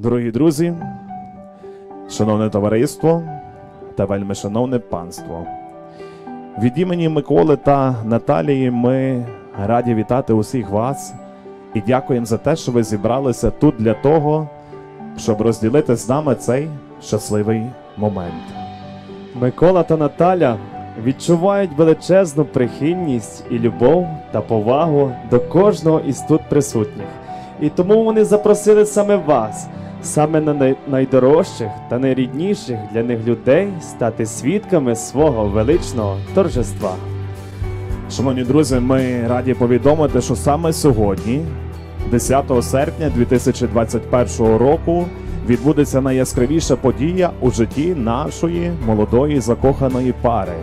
Дорогі друзі, шановне товариство та вельми шановне панство. Від імені Миколи та Наталії ми раді вітати усіх вас і дякуємо за те, що ви зібралися тут для того, щоб розділити з нами цей щасливий момент. Микола та Наталя відчувають величезну прихильність і любов та повагу до кожного із тут присутніх. І тому вони запросили саме вас, саме на найдорожчих та найрідніших для них людей стати свідками свого величного торжества. Шановні друзі, ми раді повідомити, що саме сьогодні, 10 серпня 2021 року, відбудеться найяскравіша подія у житті нашої молодої закоханої пари.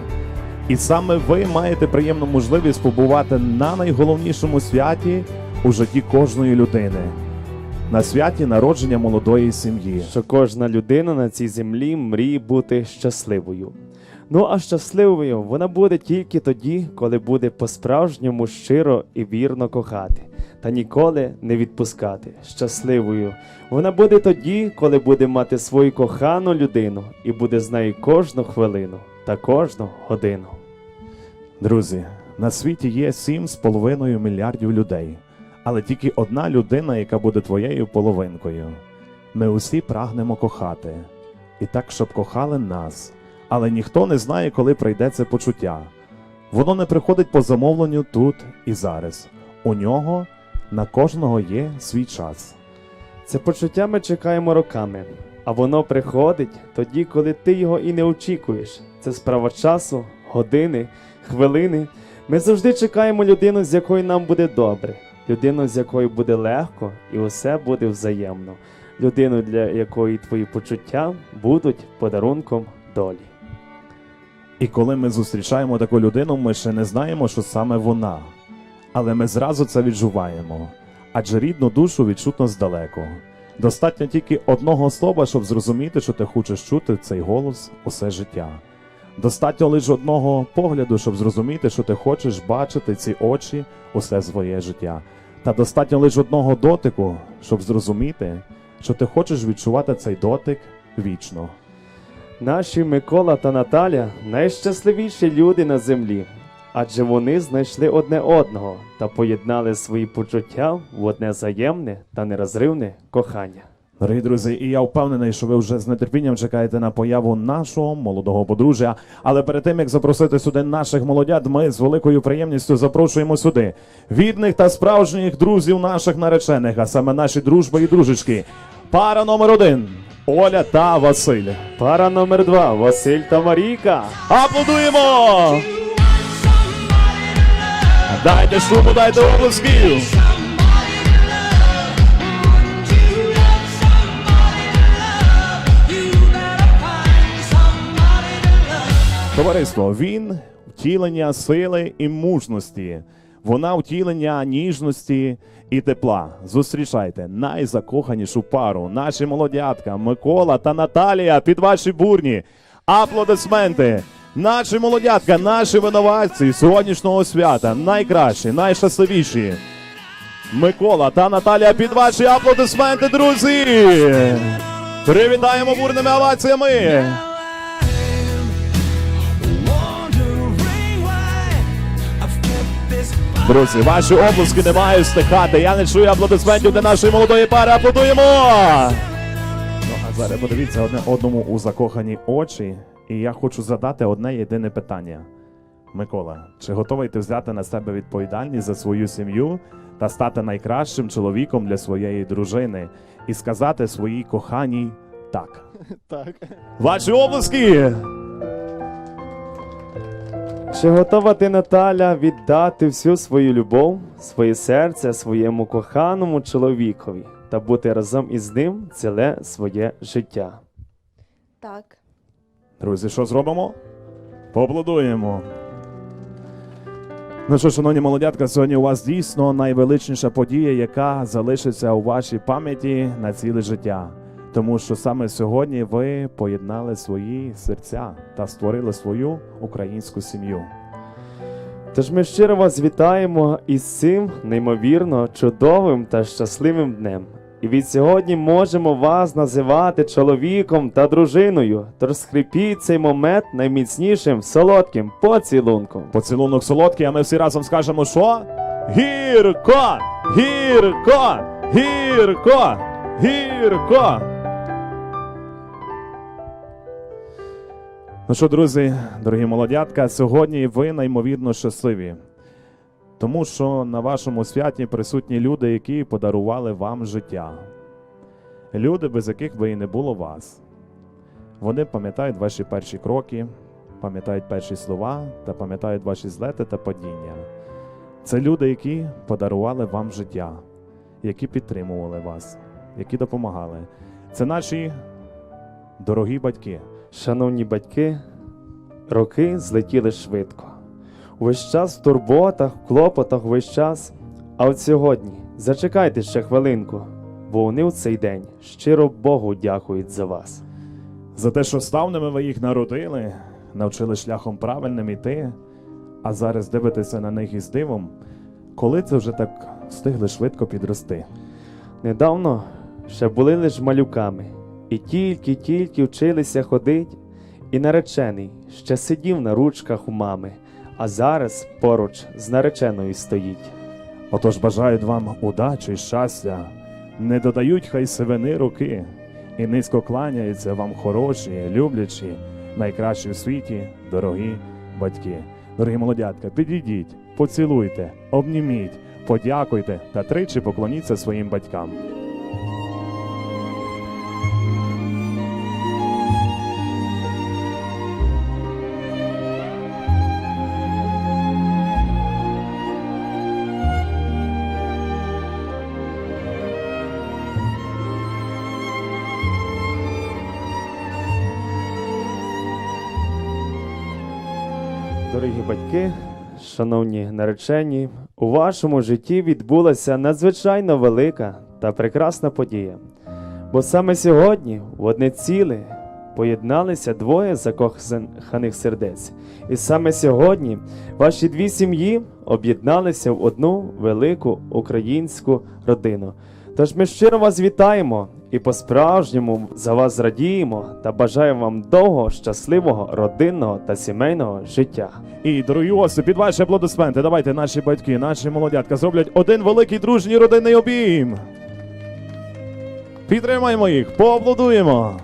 І саме ви маєте приємну можливість побувати на найголовнішому святі у житті кожної людини на святі народження молодої сім'ї. що кожна людина на цій землі мріє бути щасливою. Ну а щасливою вона буде тільки тоді, коли буде по-справжньому щиро і вірно кохати, та ніколи не відпускати. Щасливою вона буде тоді, коли буде мати свою кохану людину і буде з нею кожну хвилину та кожну годину. Друзі, на світі є 7,5 мільярдів людей, але тільки одна людина, яка буде твоєю половинкою. Ми усі прагнемо кохати, і так, щоб кохали нас, але ніхто не знає, коли прийде це почуття. Воно не приходить по замовленню тут і зараз. У нього на кожного є свій час. Це почуття ми чекаємо роками, а воно приходить тоді, коли ти його і не очікуєш. Це справа часу, години, хвилини. Ми завжди чекаємо людину, з якою нам буде добре, людину, з якою буде легко і усе буде взаємно, людину, для якої твої почуття будуть подарунком долі. І коли ми зустрічаємо таку людину, ми ще не знаємо, що саме вона. Але ми зразу це відчуваємо, адже рідну душу відчутно здалеку. Достатньо тільки одного слова, щоб зрозуміти, що ти хочеш чути цей голос усе життя. Достатньо лише одного погляду, щоб зрозуміти, що ти хочеш бачити ці очі усе своє життя. Та достатньо лише одного дотику, щоб зрозуміти, що ти хочеш відчувати цей дотик вічно. Наші Микола та Наталя найщасливіші люди на землі, адже вони знайшли одне одного та поєднали свої почуття в одне взаємне та нерозривне кохання. Дорогі друзі, і я впевнений, що ви вже з нетерпінням чекаєте на появу нашого молодого подружжя. Але перед тим як запросити сюди наших молодят, ми з великою приємністю запрошуємо сюди відних та справжніх друзів наших наречених, а саме наші дружби і дружечки. Пара номер один Оля та Василь. Пара номер два Василь та Марійка. Аплодуємо! Дайте шуму, дайте оплесків! Товариство, він втілення сили і мужності. Вона втілення ніжності і тепла. Зустрічайте найзакоханішу пару, наші молодятка Микола та Наталія під ваші бурні. Аплодисменти! Наші молодятка, наші винуватці сьогоднішнього свята, найкращі, найщасливіші. Микола та Наталія під ваші аплодисменти, друзі! Привітаємо бурними оваціями! Друзі, ваші обласки не мають стихати. Я не чую аплодисментів для нашої молодої пари. Аплодуємо! Ну, а зараз подивіться одне одному у закохані очі. І я хочу задати одне єдине питання. Микола, чи готовий ти взяти на себе відповідальність за свою сім'ю та стати найкращим чоловіком для своєї дружини і сказати своїй коханій так? Так. Ваші обласки! Чи готова ти, Наталя, віддати всю свою любов, своє серце своєму коханому чоловікові та бути разом із ним ціле своє життя? Так. Друзі, що зробимо? Поаплодуємо. Ну що, шановні молодятка, сьогодні у вас дійсно найвеличніша подія, яка залишиться у вашій пам'яті на ціле життя. Тому що саме сьогодні ви поєднали свої серця та створили свою українську сім'ю. Тож ми щиро вас вітаємо із цим неймовірно чудовим та щасливим днем. І від сьогодні можемо вас називати чоловіком та дружиною. Тож скріпіть цей момент найміцнішим солодким поцілунком. Поцілунок солодкий, а ми всі разом скажемо, що? Гірко! Гірко! Гірко! Гірко! Ну що, друзі, дорогі молодятка, сьогодні ви неймовірно щасливі. Тому що на вашому святі присутні люди, які подарували вам життя. Люди, без яких би і не було вас. Вони пам'ятають ваші перші кроки, пам'ятають перші слова та пам'ятають ваші злети та падіння. Це люди, які подарували вам життя, які підтримували вас, які допомагали. Це наші дорогі батьки. Шановні батьки, роки злетіли швидко. Увесь час в турботах, в клопотах, весь час. А от сьогодні зачекайте ще хвилинку, бо вони у цей день щиро Богу дякують за вас. За те, що ставними ви їх народили, навчили шляхом правильним іти, а зараз дивитеся на них із дивом, коли це вже так встигли швидко підрости. Недавно ще були лиш малюками, і тільки-тільки вчилися ходить, і наречений ще сидів на ручках у мами, а зараз поруч з нареченою стоїть. Отож бажають вам удачі й щастя, не додають хай сивини руки, і низько кланяються вам хороші, люблячі, найкращі в світі, дорогі батьки. Дорогі молодятка, підійдіть, поцілуйте, обніміть, подякуйте та тричі поклоніться своїм батькам. Дорогі батьки, шановні наречені, у вашому житті відбулася надзвичайно велика та прекрасна подія. Бо саме сьогодні в одне ціле поєдналися двоє закоханих сердець. І саме сьогодні ваші дві сім'ї об'єдналися в одну велику українську родину. Тож ми щиро вас вітаємо і по-справжньому за вас радіємо та бажаємо вам довго щасливого родинного та сімейного життя. І, дорогі гості, під ваші аплодисменти, давайте наші батьки, наші молодятка зроблять один великий дружній родинний обійм. Підтримаємо їх, поаплодуємо.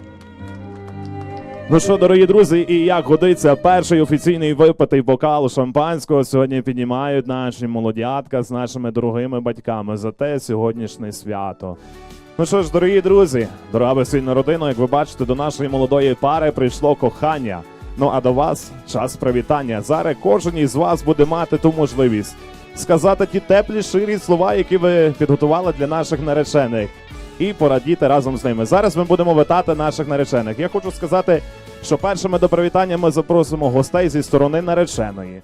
Ну що, дорогі друзі, і як годиться, перший офіційний випитий бокал шампанського сьогодні піднімають наші молодятка з нашими дорогими батьками за те сьогоднішнє свято. Ну що ж, дорогі друзі, дорога весільна родина, як ви бачите, до нашої молодої пари прийшло кохання. Ну а до вас час привітання. Зараз кожен із вас буде мати ту можливість сказати ті теплі ширі слова, які ви підготували для наших наречених, і порадіти разом з ними. Зараз ми будемо вітати наших наречених. Я хочу сказати, що першими до привітання ми запросимо гостей зі сторони нареченої.